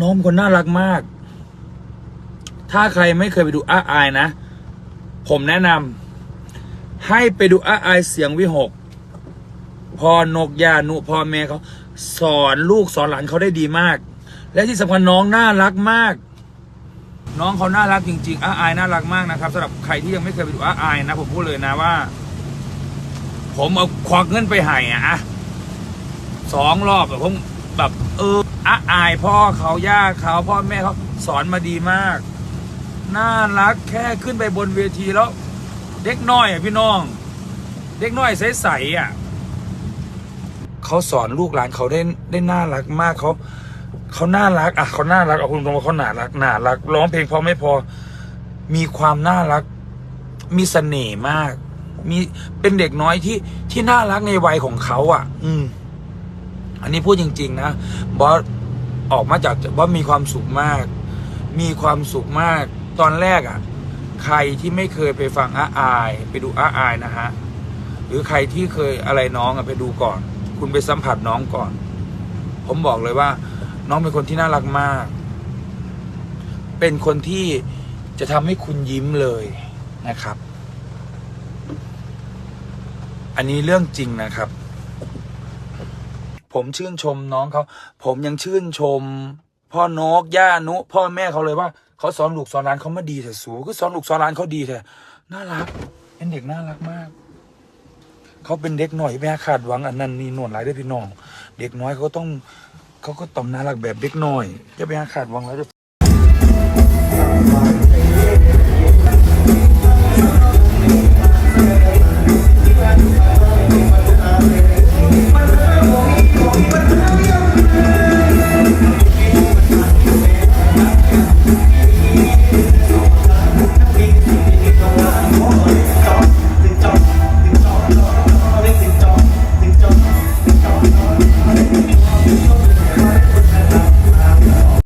น้องคนน่ารักมาก ถ้าใครไม่เคยไปดูอาอายนะ ผมแนะนำให้ไปดูอาอายเสียงวิหกพอนกยานุพ่อแม่เขาสอนลูกสอนหลานเขาได้ดีมาก และที่สำคัญน้องน่ารักมาก น้องเขาน่ารักจริงๆอาอายน่ารักมากนะครับสำหรับใครที่ยังไม่เคยไปดูอาอายนะ ผมพูดเลยนะว่า ผมเอาควักเงินไปให้อะสองรอบแบบผม แบบเอออาอายพ่อเขาย่าเขาพ่อแม่เขาสอนมาดีมาก น่ารักแค่ขึ้นไปบนเวทีแล้ว เด็กน้อยอะพี่น้อง เด็กน้อยใสๆอะเขาสอนลูกหลานเขาได้ได้น่ารักมากเขาเขาน่ารักอะเขาน่ารักเอาคุณตรงเขาน่ารักน่ารักร้องเพลงพอไม่พอ มีความน่ารัก มีเสน่ห์มาก มีเป็นเด็กน้อยที่ที่น่ารักในวัยของเขาอะ อืม อันนี้พูดจริง ๆ นะบอสออกมาจากบอสมีความสุขมาก มีความสุขมาก ตอนแรกอะ ใครที่ไม่เคยไปฟังอาอาย ไปดูอาอายนะฮะหรือใครที่เคยอะไรน้องอะไปดูก่อน คุณไปสัมผัสน้องก่อน ผมบอกเลยว่า น้องเป็นคนที่น่ารักมาก เป็นคนที่จะทำให้คุณยิ้มเลยนะครับ อันนี้เรื่องจริงนะครับ ผมชื่นชมน้องเขา ผมยังชื่นชม พ่อนกย่านุ พ่อแม่เขาเลยว่าเขาสอนลูกสอนหลานเขามาดีแต่สูก็สอนลูกสอนหลานเขาดีแต่น่ารัก เป็นเด็กน่ารักมาก เขาเป็นเด็กหน่อยแม่คาดหวังอันนั้นนี่หนวดหลายได้อพี่น้อง เด็กน้อยเขาต้องเขาก็ต้องน่ารักแบบเด็กน้อยจะไปหาคาดหวังแล้ว